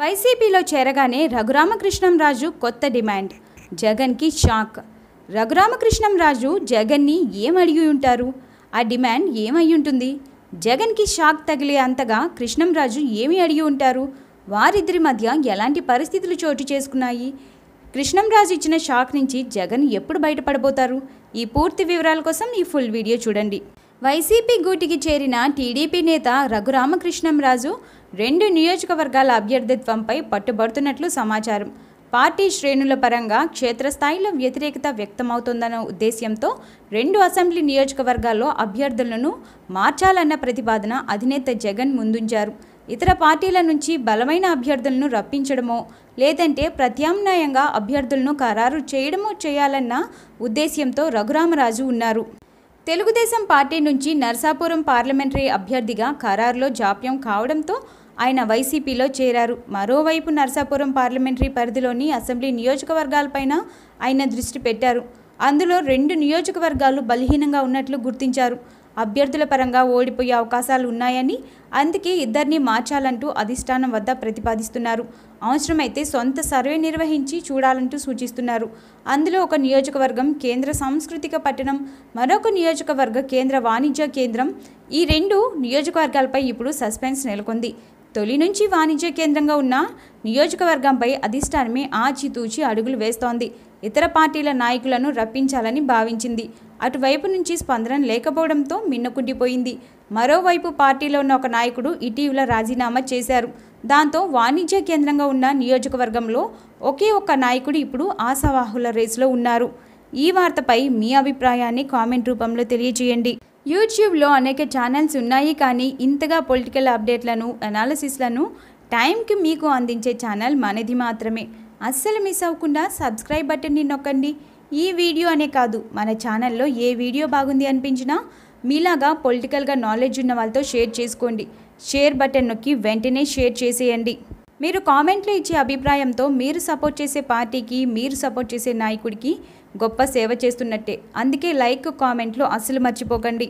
వైసీపీలో చేరగానే రఘురామకృష్ణంరాజు కొత్త డిమాండ్. జగన్కి షాక్. రఘురామకృష్ణంరాజు జగన్ని ఏమడిగి అడిగి ఉంటారు? ఆ డిమాండ్ ఏమై ఉంటుంది? జగన్కి షాక్ తగిలే అంతగా కృష్ణంరాజు ఏమి అడిగి ఉంటారు? వారిద్దరి మధ్య ఎలాంటి పరిస్థితులు చోటు చేసుకున్నాయి? కృష్ణంరాజు ఇచ్చిన షాక్ నుంచి జగన్ ఎప్పుడు బయటపడబోతారు? ఈ పూర్తి వివరాల కోసం ఈ ఫుల్ వీడియో చూడండి. వైసీపీ గూటికి చేరిన టీడీపీ నేత రఘురామకృష్ణంరాజు రెండు నియోజకవర్గాల అభ్యర్థిత్వంపై పట్టుబడుతున్నట్లు సమాచారం. పార్టీ శ్రేణుల పరంగా క్షేత్రస్థాయిలో వ్యతిరేకత వ్యక్తమవుతోందన్న ఉద్దేశ్యంతో రెండు అసెంబ్లీ నియోజకవర్గాల్లో అభ్యర్థులను మార్చాలన్న ప్రతిపాదన అధినేత జగన్ ముందుంచారు. ఇతర పార్టీల నుంచి బలమైన అభ్యర్థులను రప్పించడమో లేదంటే ప్రత్యామ్నాయంగా అభ్యర్థులను ఖరారు చేయడమో చేయాలన్న ఉద్దేశ్యంతో రఘురామరాజు ఉన్నారు. తెలుగుదేశం పార్టీ నుంచి నర్సాపురం పార్లమెంటరీ అభ్యర్థిగా ఖరారులో జాప్యం కావడంతో ఆయన వైసీపీలో చేరారు. మరోవైపు నర్సాపురం పార్లమెంటరీ పరిధిలోని అసెంబ్లీ నియోజకవర్గాలపైన ఆయన దృష్టి పెట్టారు. అందులో రెండు నియోజకవర్గాలు బలహీనంగా ఉన్నట్లు గుర్తించారు. అభ్యర్థుల పరంగా ఓడిపోయే అవకాశాలు ఉన్నాయని అందుకే ఇద్దరిని మార్చాలంటూ అధిష్టానం వద్ద ప్రతిపాదిస్తున్నారు. అవసరమైతే సొంత సర్వే నిర్వహించి చూడాలంటూ సూచిస్తున్నారు. అందులో ఒక నియోజకవర్గం కేంద్ర సాంస్కృతిక పట్టణం మరొక నియోజకవర్గ కేంద్ర వాణిజ్య కేంద్రం. ఈ రెండు నియోజకవర్గాలపై ఇప్పుడు సస్పెన్స్ నెలకొంది. తొలి నుంచి వాణిజ్య కేంద్రంగా ఉన్న నియోజకవర్గంపై అధిష్టానమే ఆచితూచి అడుగులు వేస్తోంది. ఇతర పార్టీల నాయకులను రప్పించాలని భావించింది. అటువైపు నుంచి స్పందన లేకపోవడంతో మిన్నకుండిపోయింది. మరోవైపు పార్టీలో ఉన్న ఒక నాయకుడు ఇటీవల రాజీనామా చేశారు. దాంతో వాణిజ్య కేంద్రంగా ఉన్న నియోజకవర్గంలో ఒకే ఒక్క నాయకుడు ఇప్పుడు ఆశావాహుల రేసులో ఉన్నారు. ఈ వార్తపై మీ అభిప్రాయాన్ని కామెంట్ రూపంలో తెలియజేయండి. యూట్యూబ్లో అనేక ఛానల్స్ ఉన్నాయి కానీ ఇంతగా పొలిటికల్ అప్డేట్లను అనాలిసిస్లను టైంకి మీకు అందించే ఛానల్ మనది మాత్రమే. అస్సలు మిస్ అవ్వకుండా సబ్స్క్రైబ్ బటన్ని నొక్కండి. ఈ వీడియో అనే కాదు మన ఛానల్లో ఏ వీడియో బాగుంది అనిపించినా మీలాగా పొలిటికల్గా నాలెడ్జ్ ఉన్న వాళ్ళతో షేర్ చేసుకోండి. షేర్ బటన్ నొక్కి వెంటనే షేర్ చేసేయండి. మీరు కామెంట్లో ఇచ్చే అభిప్రాయంతో మీరు సపోర్ట్ చేసే పార్టీకి మీరు సపోర్ట్ చేసే నాయకుడికి గొప్ప సేవ చేస్తున్నట్టే. అందుకే లైక్ కామెంట్లు అస్సలు మర్చిపోకండి.